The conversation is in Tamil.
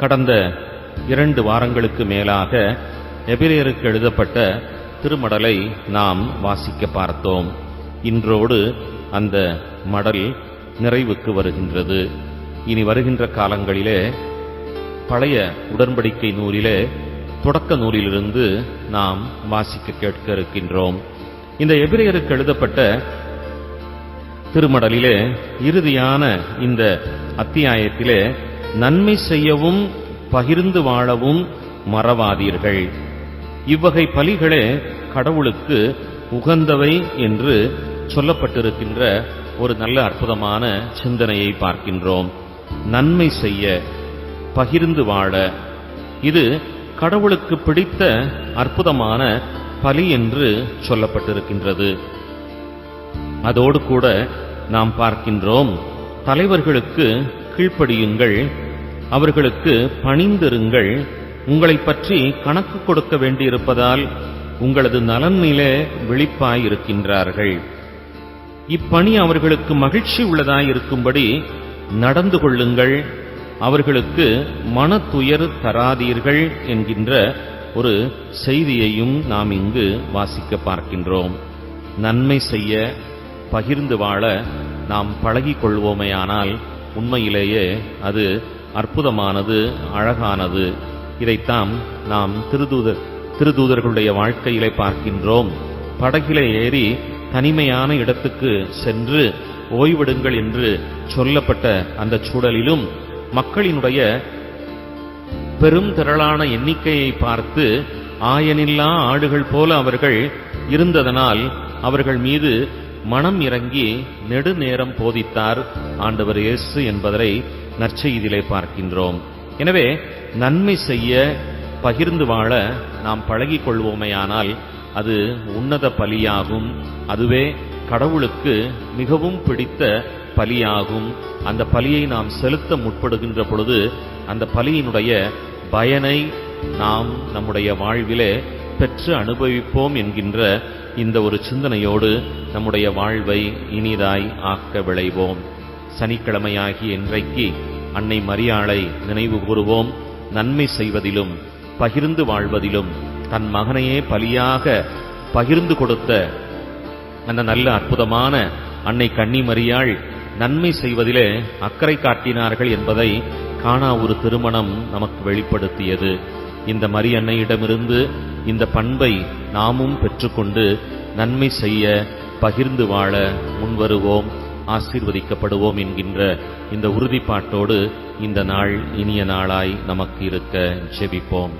கடந்த இரண்டு வாரங்களுக்கு மேலாக எபிரேயருக்கு எழுதப்பட்ட திருமடலை நாம் வாசிக்க பார்த்தோம். இன்றோடு அந்த மடல் நிறைவுக்கு வருகின்றது. இனி வருகின்ற காலங்களிலே பழைய உடன்படிக்கை நூலிலே தொடக்க நூலிலிருந்து நாம் வாசிக்க கேட்க இருக்கின்றோம். இந்த எபிரேயருக்கு எழுதப்பட்ட திருமடலிலே இறுதியான இந்த அத்தியாயத்திலே நன்மை செய்யவும் பகிர்ந்து வாழவும் மறவாதீர்கள். இவ்வகை பலிகளே கடவுளுக்கு உகந்தவை என்று சொல்லப்பட்டிருக்கின்ற ஒரு நல்ல அற்புதமான சிந்தனையை பார்க்கின்றோம். நன்மை செய்ய பகிர்ந்து வாழ. இது கடவுளுக்கு பிடித்த அற்புதமான பலி என்று சொல்லப்பட்டிருக்கின்றது. அதோடு கூட நாம் பார்க்கின்றோம் தலைவர்களுக்கு கீழ்ப்படியுங்கள். அவர்களுக்கு பணிந்திருங்கள். உங்களை பற்றி கணக்கு கொடுக்க வேண்டியிருப்பதால் உங்களது நலனிலே விழிப்பாயிருக்கின்றார்கள். இப்பணி அவர்களுக்கு மகிழ்ச்சி உள்ளதாயிருக்கும்படி நடந்து கொள்ளுங்கள். அவர்களுக்கு மன துயர் தராதீர்கள் என்கின்ற ஒரு செய்தியையும் நாம் இங்கு வாசிக்க பார்க்கின்றோம். நன்மை செய்ய பகிர்ந்து வாழ நாம் பழகிக் கொள்வோமேயானால் உண்மையிலேயே அது அற்புதமானது அழகானது. இதைத்தான் நாம் திருதூதர் திருதூதர்களுடைய வாழ்க்கையிலே பார்க்கின்றோம். படகிலே ஏறி தனிமையான இடத்துக்கு சென்று ஓய்விடுங்கள் என்று சொல்லப்பட்ட அந்த சூழலிலும் மக்களினுடைய பெரும் திரளான எண்ணிக்கையை பார்த்து ஆயனில்லா ஆடுகள் போல அவர்கள் இருந்ததனால் அவர்கள் மீது மனம் இறங்கி நெடுநேரம் போதித்தார் ஆண்டவர் இயேசு என்பதை நற்செய்தியிலே பார்க்கின்றோம். எனவே நன்மை செய்ய பகிர்ந்து வாழ நாம் பழகிக் கொள்வோமேயானால் அது உன்னத பலியாகும். அதுவே கடவுளுக்கு மிகவும் பிடித்த பலியாகும். அந்த பலியை நாம் செலுத்த முற்படுகின்ற பொழுது அந்த பலியினுடைய பயனை நாம் நம்முடைய வாழ்விலே பெற்று அனுபவிப்போம் என்கின்ற இந்த ஒரு சிந்தனையோடு நம்முடைய வாழ்வை இனிதாய் ஆக்க விளைவோம். சனிக்கிழமையாகி இன்றைக்கு அன்னை மரியாளை நினைவு கூறுவோம். நன்மை செய்வதிலும் பகிர்ந்து வாழ்வதிலும் தன் மகனையே பலியாக பகிர்ந்து கொடுத்த அந்த நல்ல அற்புதமான அன்னை கன்னி மரியாள் நன்மை செய்வதிலே அக்கறை காட்டினார்கள் என்பதை காணா ஒரு திருமணம் நமக்கு வெளிப்படுத்தியது. இந்த மரியன்னையிடமிருந்து இந்த பண்பை நாமும் பெற்றுக்கொண்டு நன்மை செய்ய பகிர்ந்து வாழ முன்வருவோம் ஆசீர்வதிக்கப்படுவோம் என்கின்ற இந்த உறுதிப்பாட்டோடு இந்த நாள் இனிய நாளாய் நமக்கு இருக்க ஜெபிப்போம்.